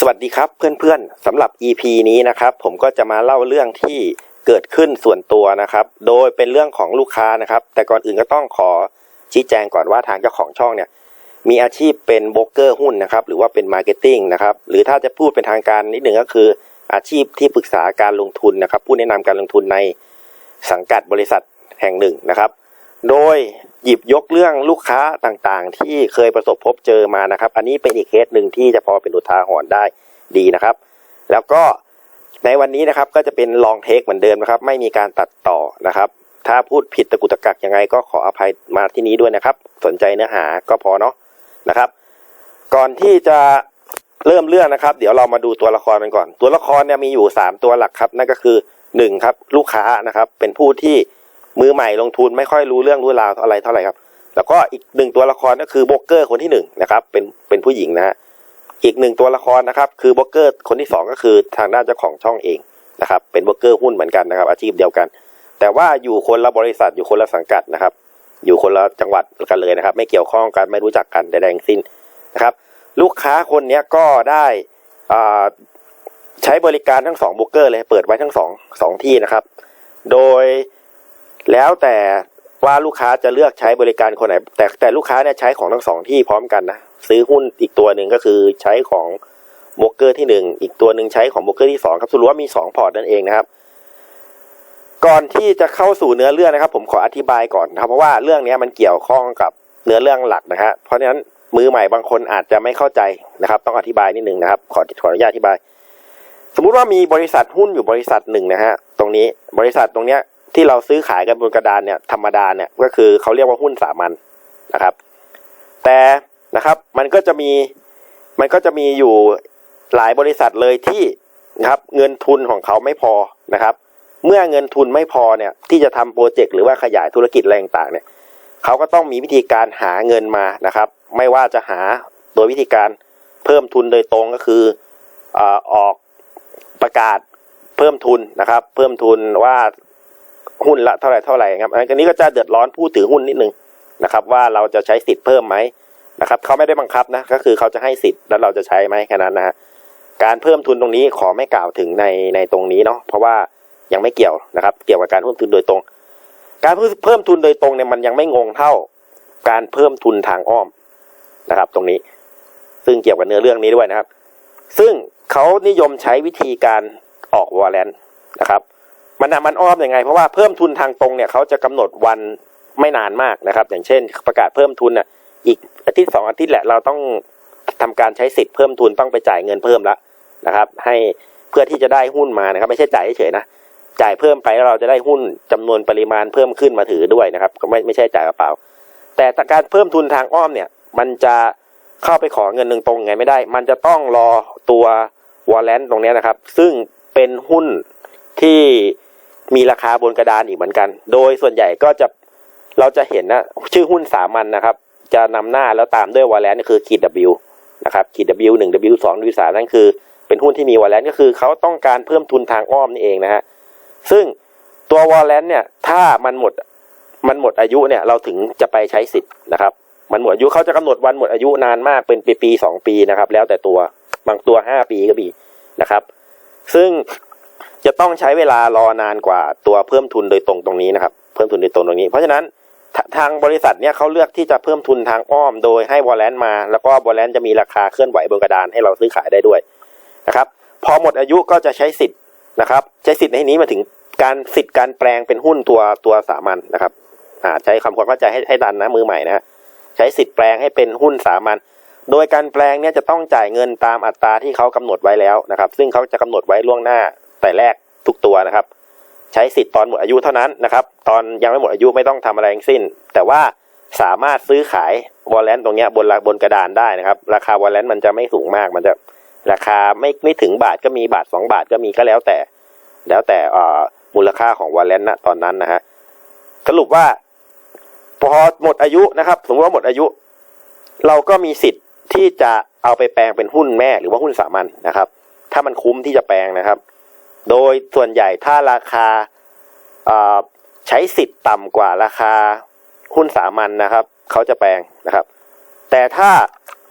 สวัสดีครับเพื่อนๆสำหรับ EP นี้นะครับ ผมก็จะมาเล่าเรื่องที่เกิดขึ้นส่วนตัวนะครับ โดยเป็นเรื่องของลูกค้านะครับ แต่ก่อนอื่นก็ต้องขอชี้แจงก่อนว่าทางเจ้าของช่องเนี่ย มีอาชีพเป็นโบรกเกอร์หุ้นนะครับ หรือว่าเป็นมาร์เก็ตติ้งนะครับ หรือถ้าจะพูดเป็นทางการนิดหนึ่งก็คืออาชีพที่ปรึกษาการลงทุนนะครับ ผู้แนะนำการลงทุนในสังกัดบริษัทแห่งหนึ่งนะครับ โดย หยิบยกเรื่องลูกค้าต่างๆ ที่เคยประสบพบเจอมานะครับ อันนี้เป็นอีกเคสหนึ่งที่จะพอเป็นอุทาหรณ์ได้ดีนะครับ แล้วก็ในวันนี้นะครับก็จะเป็นลองเทคเหมือนเดิมนะครับ ไม่มีการตัดต่อนะครับ ถ้าพูดผิดตะกุตะกักยังไงก็ขออภัยมาที่นี้ด้วยนะครับ สนใจเนื้อหาก็พอเนาะนะครับ ก่อนที่จะเริ่มเรื่องนะครับ เดี๋ยวเรามาดูตัวละครกันก่อน ตัวละครเนี่ยมีอยู่สามตัวหลักครับ นั่นก็คือหนึ่งครับลูกค้านะครับเป็นผู้ที่ มือใหม่ลงทุนไม่ค่อยรู้เรื่องรู้ราวอะไรเท่าไหร่ครับ แล้วก็อีกหนึ่งตัวละครก็คือโบรกเกอร์คนที่หนึ่งนะครับ เป็นเป็นผู้หญิงนะฮะอีกหนึ่งตัวละครนะครับ คือโบรกเกอร์คนที่สองก็คือทางด้านเจ้าของช่องเองนะครับ เป็นโบรกเกอร์หุ้นเหมือนกันนะครับ อาชีพเดียวกัน แต่ว่าอยู่คนละบริษัทอยู่คนละสังกัดนะครับ อยู่คนละจังหวัดกันเลยนะครับ ไม่เกี่ยวข้องกันไม่รู้จักกันใดๆทั้งสิ้นนะครับ ลูกค้าคนนี้ก็ได้อ่าใช้บริการทั้งสองโบรกเกอร์เลยเปิดไว้ทั้งสองสองที่นะครับ โดย แล้วแต่ว่าลูกค้าจะเลือกใช้บริการคนไหน แต่แต่ลูกค้าเนี่ยใช้ของทั้งสองที่พร้อมกันนะซื้อหุ้นอีกตัวหนึ่งก็คือใช้ของโบรกเกอร์ที่หนึ่งอีกตัวหนึ่งใช้ของโบรกเกอร์ที่สองครับสรุปว่ามีสองพอร์ตนั่นเองนะครับ ก่อนที่จะเข้าสู่เนื้อเรื่องนะครับ ผมขออธิบายก่อนนะครับเพราะว่าเรื่องนี้มันเกี่ยวข้องกับเนื้อเรื่องหลักนะฮะเพราะฉะนั้นมือใหม่บางคนอาจจะไม่เข้าใจนะครับ ต้องอธิบายนิดนึงนะครับ ขอขออนุญาตอธิบาย สมมุติว่ามีบริษัทหุ้นอยู่บริษัทหนึ่งนะฮะตรงนี้บริษัทตรงเนี้ย ที่เราซื้อขายกันบนกระดานเนี่ยธรรมดาเนี่ยก็คือเขาเรียกว่าหุ้นสามัญนะครับ แต่นะครับมันก็จะมีมันก็จะมีอยู่หลายบริษัทเลยที่นะครับเงินทุนของเขาไม่พอนะครับ เมื่อเงินทุนไม่พอเนี่ยที่จะทำโปรเจกต์หรือว่าขยายธุรกิจอะไรต่างๆเนี่ยเขาก็ต้องมีวิธีการหาเงินมานะครับ ไม่ว่าจะหาโดยวิธีการเพิ่มทุนโดยตรงก็คือเอ่อออกประกาศเพิ่มทุนนะครับ เพิ่มทุนว่า หุ้นละเท่าไหร่เท่าไหร่ครับอันนี้ก็จะเดือดร้อนผู้ถือหุ้นนิดนึงนะครับ ว่าเราจะใช้สิทธิ์เพิ่มไหมนะครับเขาไม่ได้บังคับนะก็คือเขาจะให้สิทธิ์แล้วเราจะใช้ไหมแค่นั้นนะฮะการเพิ่มทุนตรงนี้ขอไม่กล่าวถึงในในตรงนี้เนาะเพราะว่ายังไม่เกี่ยวนะครับ เกี่ยวกับการเพิ่มทุนโดยตรง การเพิ่มเพิ่มทุนโดยตรงเนี่ยมันยังไม่งงเท่า การเพิ่มทุนทางอ้อมนะครับ ตรงนี้ ซึ่งเกี่ยวกับเนื้อเรื่องนี้ด้วยนะครับ ซึ่งเขานิยมใช้วิธีการออกวอลเลนนะครับ มันมันอ้อมอยังไง เพราะว่าเพิ่มทุนทางตรงเนี่ยเขาจะกำหนดวันไม่นานมากนะครับ อย่างเช่น ประกาศเพิ่มทุนน่ะอีกอาทิตย์สองอาทิตย์แหละเราต้องทำการใช้สิทธิ์เพิ่มทุนต้องไปจ่ายเงินเพิ่มละนะครับ ให้เพื่อที่จะได้หุ้นมานะครับ ไม่ใช่จ่ายเฉยนะจ่ายเพิ่มไปแล้วเราจะได้หุ้นจำนวนปริมาณเพิ่มขึ้นมาถือด้วยนะครับก็ไม่ไม่ใช่จ่ายเปล่าแต่การเพิ่มทุนทางอ้อมเนี่ย มันจะเข้าไปขอเงินหนึ่งตรงไงไม่ได้ มันจะต้องรอตัววอลเลนตรงนี้นะครับ ซึ่งเป็นหุ้นที่ มีราคาบนกระดานอีกเหมือนกัน โดยส่วนใหญ่ก็จะเราจะเห็นนะชื่อหุ้นสามัญนนะครับ จะนำหน้าแล้วตามด้วยวอลเลนคือขีด W นะครับขีด W หนึ่ง W สอง W สามนั่นคือ เป็นหุ้นที่มีวอลเลนก็คือเขาต้องการเพิ่มทุนทางอ้อมนี่เองนะฮะซึ่งตัววอลเลนเนี่ยถ้ามันหมดมันหมดอายุเนี่ยเราถึงจะไปใช้สิทธิ์นะครับ มันหมดอายุเขาจะกำหนดวันหมดอายุนานมากเป็นปีปีสองปีนะครับ แล้วแต่ตัวบางตัวห้าปีก็มีนะครับ ซึ่ง จะต้องใช้เวลารอนานกว่าตัวเพิ่มทุนโดยตรงตรงนี้นะครับ เพิ่มทุนโดยตรงตรงนี้ เพราะฉะนั้นทางบริษัทเนี่ยเขาเลือกที่จะเพิ่มทุนทางอ้อมโดยให้วอลเลนมา แล้วก็วอลเลนจะมีราคาเคลื่อนไหวบนกระดานให้เราซื้อขายได้ด้วยนะครับพอหมดอายุก็จะใช้สิทธิ์นะครับ ใช้สิทธิ์ในนี้มาถึงการสิทธิ์การแปลงเป็นหุ้นตัวตัวสามัญนะครับอ่าใช้คำความเข้าใจให้ให้ดันนะมือใหม่นะใช้สิทธิ์แปลงให้เป็นหุ้นสามัญโดยการแปลงเนี่ยจะต้องจ่ายเงินตามอัตราที่เขากำหนดไว้แล้วนะครับ ซึ่งเขาจะกำหนดไว้ล่วงหน้า แต่แรกทุกตัวนะครับ ใช้สิทธิ์ตอนหมดอายุเท่านั้นนะครับ ตอนยังไม่หมดอายุไม่ต้องทำอะไรทั้งสิ้น แต่ว่าสามารถซื้อขายวอลเลนตรงนี้บนบนกระดานได้นะครับ ราคาวอลเลนมันจะไม่สูงมากมันจะราคาไม่ไม่ถึงบาทก็มีบาทสองบาทก็มีก็แล้วแต่ แล้วแต่มูลค่าของวอลเลนนะตอนนั้นนะฮะสรุปว่าพอหมดอายุนะครับสมมติว่าหมดอายุ เราก็มีสิทธิ์ที่จะเอาไปแปลงเป็นหุ้นแม่หรือว่าหุ้นสามัญนะครับ ถ้ามันคุ้มที่จะแปลงนะครับ โดยส่วนใหญ่ถ้าราคาใช้สิทธิ์ต่ำกว่าราคาหุ้นสามัญนะครับ เขาจะแปลงนะครับ แต่ถ้า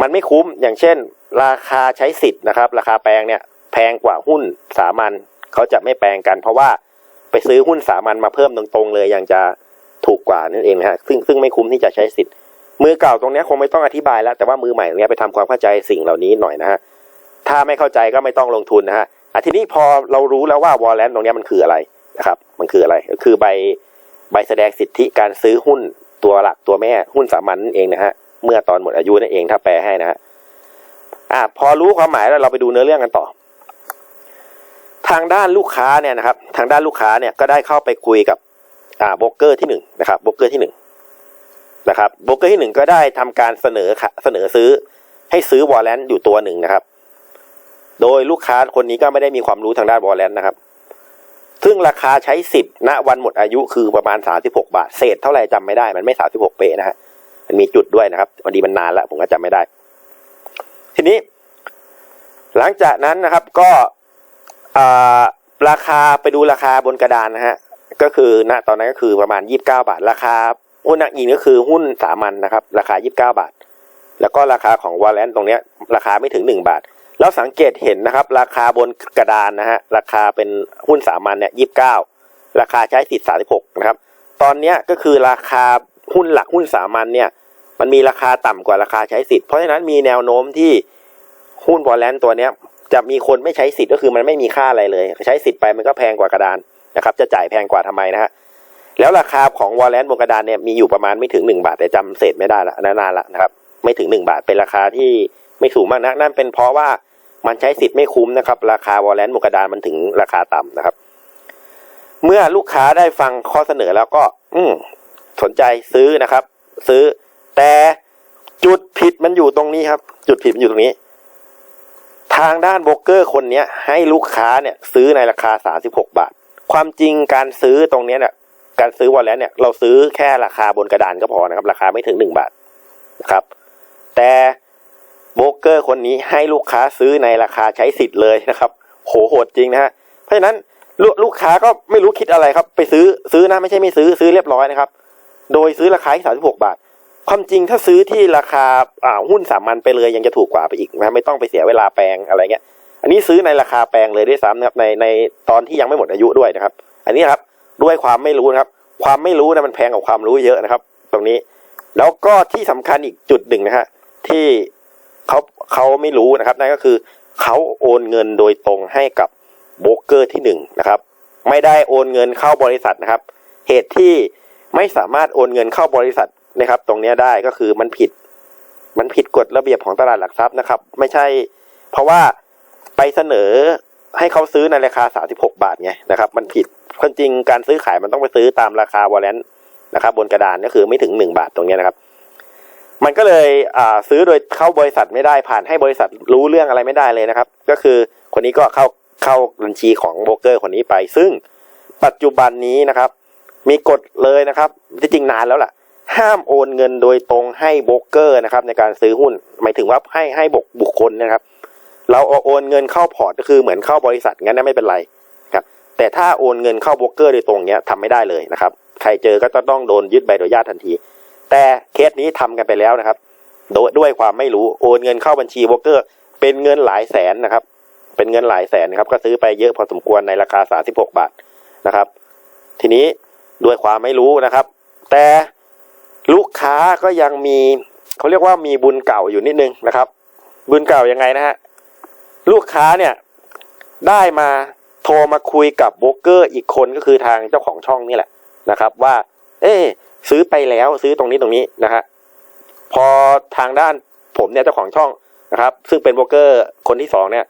มันไม่คุ้มอย่างเช่น ราคาใช้สิทธิ์นะครับ ราคาแปลงเนี่ยแพงกว่าหุ้นสามัญเขาจะไม่แปลงกัน เพราะว่าไปซื้อหุ้นสามัญมาเพิ่มตรงๆเลยยังจะถูกกว่านั่นเองนะฮะซึ่งซึ่งไม่คุ้มที่จะใช้สิทธิ์ มือเก่าตรงนี้คงไม่ต้องอธิบายแล้ว แต่ว่ามือใหม่ตรงนี้ไปทำความเข้าใจสิ่งเหล่านี้หน่อยนะฮะถ้าไม่เข้าใจก็ไม่ต้องลงทุนนะฮะ อะทีนี้พอเรารู้แล้วว่าวอลเลนตรงนี้มันคืออะไรนะครับ มันคืออะไรก็คือใบใบแสดงสิทธิการซื้อหุ้นตัวหลักตัวแม่หุ้นสามัญนั่นเองนะฮะเมื่อตอนหมดอายุนั่นเองถ้าแปลให้นะฮะอะพอรู้ความหมายแล้วเราไปดูเนื้อเรื่องกันต่อ ทางด้านลูกค้าเนี่ยนะครับ ทางด้านลูกค้าเนี่ยก็ได้เข้าไปคุยกับอ่าโบรกเกอร์ที่หนึ่งนะครับโบรกเกอร์ที่หนึ่งนะครับโบรกเกอร์ที่หนึ่งก็ได้ทำการเสนอเสนอซื้อให้ซื้อวอลเลนอยู่ตัวหนึ่งนะครับ โดยลูกค้าคนนี้ก็ไม่ได้มีความรู้ทางด้านวอลเลนนะครับ ซึ่งราคาใช้สิทธิ์ณวันหมดอายุคือประมาณสาสิบหกบาท เศษเท่าไหร่จำไม่ได้ มันไม่สาสิบหกเปนะฮะ มันมีจุดด้วยนะครับพอดีมันนานแล้วผมก็จำไม่ได้ ทีนี้ หลังจากนั้นนะครับก็ราคาไปดูราคาบนกระดานนะฮะ ก็คือณตอนนั้นก็คือประมาณ 29 บาท ราคาหุ้นนักอินก็คือหุ้นสามัญนนะครับ ราคา 29 บาท แล้วก็ราคาของวอลเลนตรงเนี้ย ราคาไม่ถึง 1 บาท แล้วสังเกตเห็นนะครับ ราคาบนกระดานนะฮะราคาเป็นหุ้นสามัญเนี่ย29ราคาใช้สิทธิ์36นะครับ ตอนเนี้ยก็คือราคาหุ้นหลักหุ้นสามัญเนี่ย มันมีราคาต่ำกว่าราคาใช้สิทธิ์เพราะฉะนั้นมีแนวโน้มที่หุ้นวอลเลนตัวเนี้ยจะมีคนไม่ใช้สิทธิ์ก็คือมันไม่มีค่าอะไรเลย ใช้สิทธิ์ไปมันก็แพงกว่ากระดานนะครับ จะจ่ายแพงกว่าทำไมนะฮะแล้วราคาของวอลเลนบนกระดานเนี่ยมีอยู่ประมาณไม่ถึงหนึ่งบาทแต่จำเศษไม่ได้ละนานๆละนะครับ ไม่ถึงหนึ่งบาทเป็นราคาที่ ไม่สูงมากนะนั่นเป็นเพราะว่ามันใช้สิทธิ์ไม่คุ้มนะครับ ราคาวอลเลนบนกระดานมันถึงราคาต่ำนะครับ เมื่อลูกค้าได้ฟังข้อเสนอแล้วก็ อืสนใจซื้อนะครับ ซื้อ แต่จุดผิดมันอยู่ตรงนี้ครับ จุดผิดมันอยู่ตรงนี้ ทางด้านโบรกเกอร์คนเนี้ย ให้ลูกค้าเนี่ย ซื้อในราคา36บหกบาท ความจริงการซื้อตรงเนี้ยเนี่ยการซื้อวอลเลนเนี่ยเราซื้อแค่ราคาบนกระดานก็พอนะครับ ราคาไม่ถึง1บาทนะครับ แต่ โบรกเกอร์คนนี้ให้ลูกค้าซื้อในราคาใช้สิทธิ์เลยนะครับ โหโหดจริงนะฮะเพราะฉะนั้นลลูกค้าก็ไม่รู้คิดอะไรครับ ไปซื้อซื้อนะไม่ใช่ไม่ซื้อซื้อเรียบร้อยนะครับ โดยซื้อราคาที่36บหกบาท ความจริงถ้าซื้อที่ราคาอ่าหุ้นสามัญไปเลยยังจะถูกกว่าไปอีกนะไม่ต้องไปเสียเวลาแปลงอะไรเงี้ย อันนี้ซื้อในราคาแปลงเลยด้วยซ้ำนะครับในในตอนที่ยังไม่หมดอายุด้วยนะครับ อันนี้ครับด้วยความไม่รู้นะครับ ความไม่รู้นะมันแพงกว่าความรู้เยอะนะครับ ตรงนี้ แล้วก็ที่สำคัญอีกจุดหนึ่งนะฮะที่ เขาเขาไม่รู้นะครับนั่นก็คือเขาโอนเงินโดยตรงให้กับโบรกเกอร์ที่หนึ่งนะครับ ไม่ได้โอนเงินเข้าบริษัทนะครับ เหตุที่ไม่สามารถโอนเงินเข้าบริษัทนะครับ ตรงนี้ได้ก็คือมันผิด มันผิดกฎระเบียบของตลาดหลักทรัพย์นะครับ ไม่ใช่ เพราะว่าไปเสนอให้เขาซื้อในราคา 36 บาทไงนะครับ มันผิดความจริงการซื้อขายมันต้องไปซื้อตามราคาวอลเลนนะครับ บนกระดานก็คือไม่ถึง 1 บาทตรงนี้นะครับ มันก็เลยซื้อโดยเข้าบริษัทไม่ได้ผ่านให้บริษัทรู้เรื่องอะไรไม่ได้เลยนะครับ ก็คือคนนี้ก็เข้าเข้าบัญชีของโบรกเกอร์คนนี้ไป ซึ่งปัจจุบันนี้นะครับ มีกฎเลยนะครับที่จริงนานแล้วล่ะ ห้ามโอนเงินโดยตรงให้โบรกเกอร์นะครับ ในการซื้อหุ้น หมายถึงว่าให้ให้บกบุคคลนะครับ เราโอนเงินเข้าพอร์ตก็คือเหมือนเข้าบริษัทงั้นไม่เป็นไรครับ แต่ถ้าโอนเงินเข้าโบรกเกอร์โดยตรงเนี้ยทำไม่ได้เลยนะครับ ใครเจอก็จะต้องโดนยึดใบอนุญาตทันที แต่เคสนี้ทำกันไปแล้วนะครับ โดยด้วยความไม่รู้โอนเงินเข้าบัญชีโบรกเกอร์ เป็นเงินหลายแสนนะครับ เป็นเงินหลายแสนนะครับ ก็ซื้อไปเยอะพอสมควรในราคา 36 บาทนะครับ ทีนี้ด้วยความไม่รู้นะครับ แต่ลูกค้าก็ยังมีเขาเรียกว่ามีบุญเก่าอยู่นิดนึงนะครับ บุญเก่ายังไงนะฮะลูกค้าเนี่ยได้มาโทรมาคุยกับโบรกเกอร์อีกคนก็คือทางเจ้าของช่องนี่แหละนะครับ ว่า เอ๊ะ ซื้อไปแล้วซื้อตรงนี้ตรงนี้นะฮะพอทางด้านผมเนี่ยเจ้าของช่องนะครับ ซึ่งเป็นโบรกเกอร์คนที่สองเนี่ย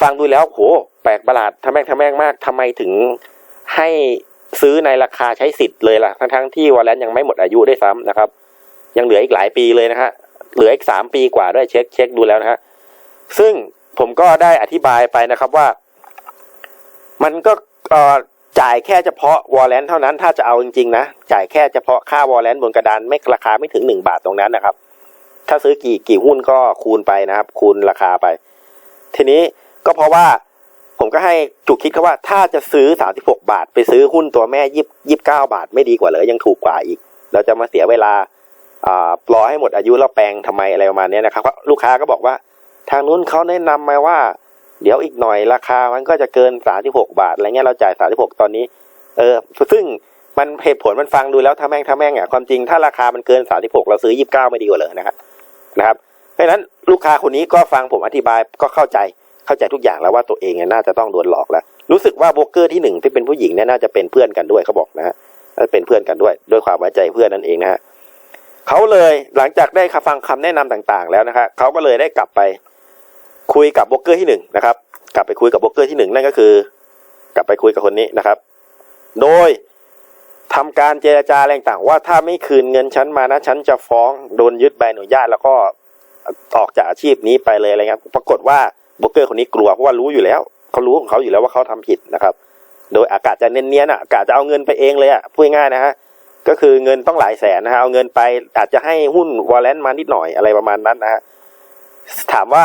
ฟังดูแล้วโหแปลกประหลาดทำแม่งทำแม่งมากทำไมถึงให้ซื้อในราคาใช้สิทธิ์เลยล่ะ ทั้งทั้งที่วอลเลนยังไม่หมดอายุได้ซ้ำนะครับ ยังเหลืออีกหลายปีเลยนะฮะเหลืออีกสามปีกว่าด้วยเช็คเช็คดูแล้วนะฮะซึ่งผมก็ได้อธิบายไปนะครับว่า มันก็เอ่อ จ่ายแค่เฉพาะวอลเลนเท่านั้นถ้าจะเอาจริงๆนะจ่ายแค่เฉพาะค่าวอลเลนบนกระดานไม่ราคาไม่ถึงหนึ่งบาทตรงนั้นนะครับ ถ้าซื้อกี่กี่หุ้นก็คูณไปนะครับ คูณราคาไป ทีนี้ก็เพราะว่าผมก็ให้จุกคิดเขาว่าถ้าจะซื้อ36บหกบาท ไปซื้อหุ้นตัวแม่ยี่ยี่เก้าบาท ไม่ดีกว่าเลยยังถูกกว่าอีก เราจะมาเสียเวลาอ่ารอให้หมดอายุแล้วแปลงทำไมอะไรประมาณนี้นะครับเพราะลูกค้าก็บอกว่า ทางนู้นเขาแนะนำมาว่า เดี๋ยวอีกหน่อยราคามันก็จะเกินสามสิบหกบาทอะไรเงี้ยเราจ่ายสามสิบหกตอนนี้ เออ ซึ่งมันเหตุผลมันฟังดูแล้วถ้าแม่งถ้าแม่งอะความจริงถ้าราคามันเกินสามสิบหกเราซื้อยี่สิบเก้าไม่ดีกว่าเลยนะครับนะครับ เพราะฉะนั้นลูกค้าคนนี้ก็ฟังผมอธิบายก็เข้าใจเข้าใจทุกอย่างแล้วว่าตัวเองเนี่ยน่าจะต้องโดนหลอกแล้ว รู้สึกว่าโบรกเกอร์ที่หนึ่งที่เป็นผู้หญิงเนี่ยน่าจะเป็นเพื่อนกันด้วยเขาบอกนะฮะเป็นเพื่อนกันด้วยด้วยความไว้ใจเพื่อนนั่นเองนะฮะเขาเลยหลังจากได้ฟังคำแนะนำต่างๆ แล้วนะครับเขาก็เลยได้กลับไป คุยกับโบรกเกอร์ที่หนึ่งนะครับ กลับไปคุยกับโบรกเกอร์ที่หนึ่งนั่นก็คือ กลับไปคุยกับคนนี้นะครับ โดยทำการเจรจาอะไรต่างว่าถ้าไม่คืนเงินฉันมานะฉันจะฟ้องโดนยึดใบอนุญาตแล้วก็ออกจากอาชีพนี้ไปเลยอะไรเงี้ยปรากฏว่าโบรกเกอร์คนนี้กลัวเพราะว่ารู้อยู่แล้วเขารู้ของเขาอยู่แล้วว่าเขาทำผิดนะครับ โดยอากาศจะเนียนๆอะอากาศจะเอาเงินไปเองเลยอะพูดง่ายนะฮะก็คือเงินต้องหลายแสนนะฮะเอาเงินไปอาจจะให้หุ้นวอลเลนมานิดหน่อยอะไรประมาณนั้นนะฮะถามว่า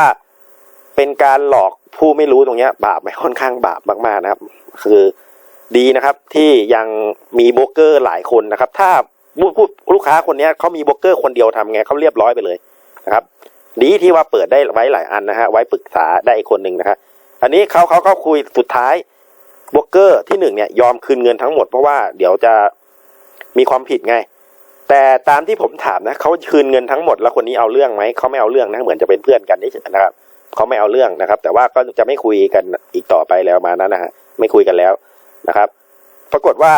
เป็นการหลอกผู้ไม่รู้ตรงเนี้ย บาปไหมค่อนข้างบาปมากๆนะครับ คือดีนะครับที่ยังมีโบรกเกอร์หลายคนนะครับ ถ้าผู้ผู้ลูกค้าคนเนี้ยเขามีโบรกเกอร์คนเดียวทำไงเขาเรียบร้อยไปเลยนะครับ ดีที่ว่าเปิดได้ไว้หลายอันนะฮะไว้ปรึกษาได้อีกคนหนึ่งนะฮะอันนี้เขาเขาเขาคุยสุดท้ายโบรกเกอร์ที่หนึ่งเนี่ยยอมคืนเงินทั้งหมดเพราะว่าเดี๋ยวจะมีความผิดไง แต่ตามที่ผมถามนะเขาคืนเงินทั้งหมดแล้วคนนี้เอาเรื่องไหมเขาไม่เอาเรื่องนะเหมือนจะเป็นเพื่อนกันนี่นะครับ เขาไม่เอาเรื่องนะครับ แต่ว่าก็จะไม่คุยกันอีกต่อไปแล้วมานั้นนะฮะไม่คุยกันแล้วนะครับ ปรากฏว่า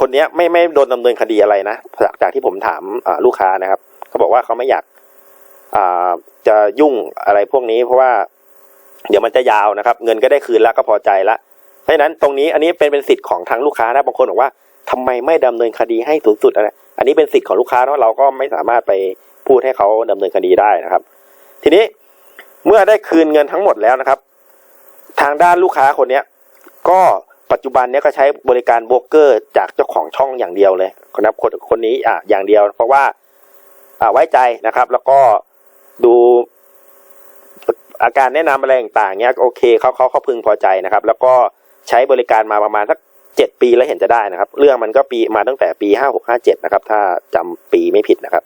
คนเนี้ยไม่ไม่โดนดำเนินคดีอะไรนะจากจากที่ผมถามลูกค้านะครับเขาบอกว่าเขาไม่อยากจะยุ่งอะไรพวกนี้ เพราะว่า เดี๋ยวมันจะยาวนะครับ เงินก็ได้คืนแล้วก็พอใจละเพราะนั้นตรงนี้อันนี้เป็นเป็นสิทธิ์ของทางลูกค้านะบางคนบอกว่าทำไมไม่ดำเนินคดีให้สูงสุดอะไรอันนี้เป็นสิทธิ์ของลูกค้าเนาะเราก็ไม่สามารถไปพูดให้เขาดำเนินคดีได้นะครับ ทีนี้ เมื่อได้คืนเงินทั้งหมดแล้วนะครับ ทางด้านลูกค้าคนเนี้ย ก็ปัจจุบันเนี้ยก็ใช้บริการโบรกเกอร์จากเจ้าของช่องอย่างเดียวเลยนะครับคนคนนี้อะอย่างเดียว เพราะว่าอ่าไว้ใจนะครับ แล้วก็ดูอาการแนะนำอะไรต่างๆเนี้ยโอเคเขาเขาเขาพึงพอใจนะครับ แล้วก็ใช้บริการมาประมาณสักเจ็ดปีแล้วเห็นจะได้นะครับ เรื่องมันก็ปีมาตั้งแต่ปีห้าหกห้าเจ็ดนะครับ ถ้าจำปีไม่ผิดนะครับ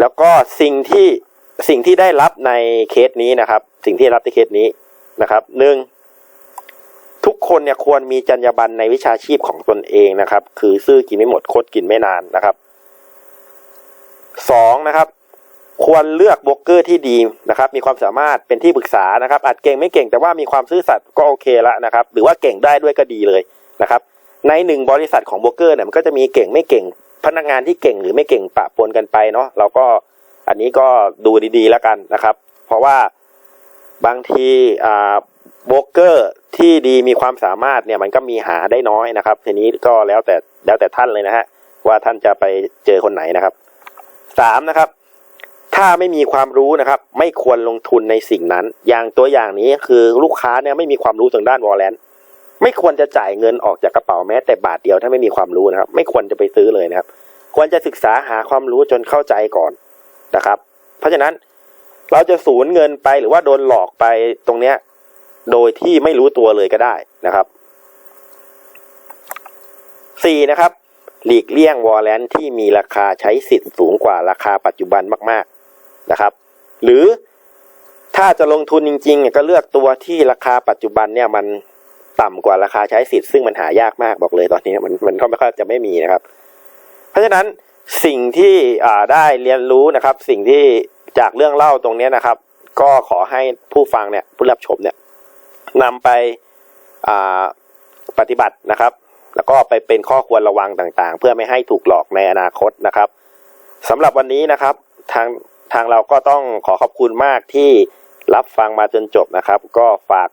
แล้วก็สิ่งที่ สิ่งที่ได้รับในเคสนี้นะครับ สิ่งที่ได้รับในเคสนี้นะครับหนึ่งทุกคนเนี่ยควรมีจรรยาบรรณในวิชาชีพของตนเองนะครับ คือซื้อกินไม่หมดคดกินไม่นานนะครับสองนะครับ ควรเลือกโบรกเกอร์ที่ดีนะครับ มีความสามารถเป็นที่ปรึกษานะครับอาจเก่งไม่เก่งแต่ว่ามีความซื่อสัตย์ก็โอเคละนะครับ หรือว่าเก่งได้ด้วยก็ดีเลยนะครับ ในหนึ่งบริษัทของโบรกเกอร์เนี่ยมันก็จะมีเก่งไม่เก่ง พนักงานที่เก่งหรือไม่เก่งปะปนกันไปเนาะเราก็ อันนี้ก็ดูดีๆแล้วกันนะครับ เพราะว่าบางทีอ่าโบกเกอร์ที่ดีมีความสามารถเนี่ยมันก็มีหาได้น้อยนะครับ ทีนี้ก็แล้วแต่แล้วแต่ท่านเลยนะฮะว่าท่านจะไปเจอคนไหนนะครับสามนะครับ ถ้าไม่มีความรู้นะครับ ไม่ควรลงทุนในสิ่งนั้น อย่างตัวอย่างนี้คือลูกค้าเนี่ยไม่มีความรู้ทางด้านวอลเลนไม่ควรจะจ่ายเงินออกจากกระเป๋าแม้ แต่บาทเดียวถ้าไม่มีความรู้นะครับ ไม่ควรจะไปซื้อเลยนะครับ ควรจะศึกษาหาความรู้จนเข้าใจก่อน นะครับ เพราะฉะนั้นเราจะสูญเงินไปหรือว่าโดนหลอกไปตรงเนี้ย โดยที่ไม่รู้ตัวเลยก็ได้นะครับสี่นะครับ หลีกเลี่ยงวอลเลนที่มีราคาใช้สิทธิ์สูงกว่าราคาปัจจุบันมาก ๆนะครับ หรือถ้าจะลงทุนจริงๆเนี่ยก็เลือกตัวที่ราคาปัจจุบันเนี่ยมันต่ำกว่าราคาใช้สิทธิ์ซึ่งมันหายากมากบอกเลยตอนนี้มันมันก็ไม่ค่อยจะไม่มีนะครับ เพราะฉะนั้น สิ่งที่ได้เรียนรู้นะครับ สิ่งที่จากเรื่องเล่าตรงนี้นะครับ ก็ขอให้ผู้ฟังเนี่ยผู้รับชมเนี่ยนำไปปฏิบัตินะครับ แล้วก็ไปเป็นข้อควรระวังต่างๆ เพื่อไม่ให้ถูกหลอกในอนาคตนะครับสำหรับวันนี้นะครับทางทางเราก็ต้องขอขอบคุณมากที่รับฟังมาจนจบนะครับ ก็ฝาก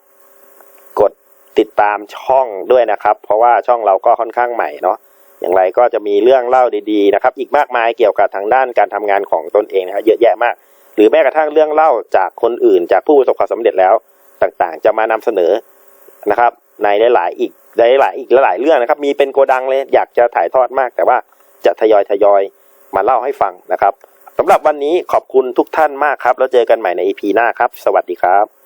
กดติดตามช่องด้วยนะครับ เพราะว่าช่องเราก็ค่อนข้างใหม่เนาะ อย่างไรก็จะมีเรื่องเล่าดีๆนะครับ อีกมากมายเกี่ยวกับทางด้านการทำงานของตนเองนะครับเยอะแยะมาก หรือแม้กระทั่งเรื่องเล่าจากคนอื่น จากผู้ประสบความสำเร็จแล้วต่างๆ จะมานำเสนอนะครับ ในหลายๆอีกหลายๆอีกหลายๆเรื่องนะครับ มีเป็นโกดังเลยอยากจะถ่ายทอดมาก แต่ว่าจะทยอยทยอยมาเล่าให้ฟังนะครับสำหรับวันนี้ขอบคุณทุกท่านมากครับ แล้วเจอกันใหม่ใน EP หน้าครับ สวัสดีครับ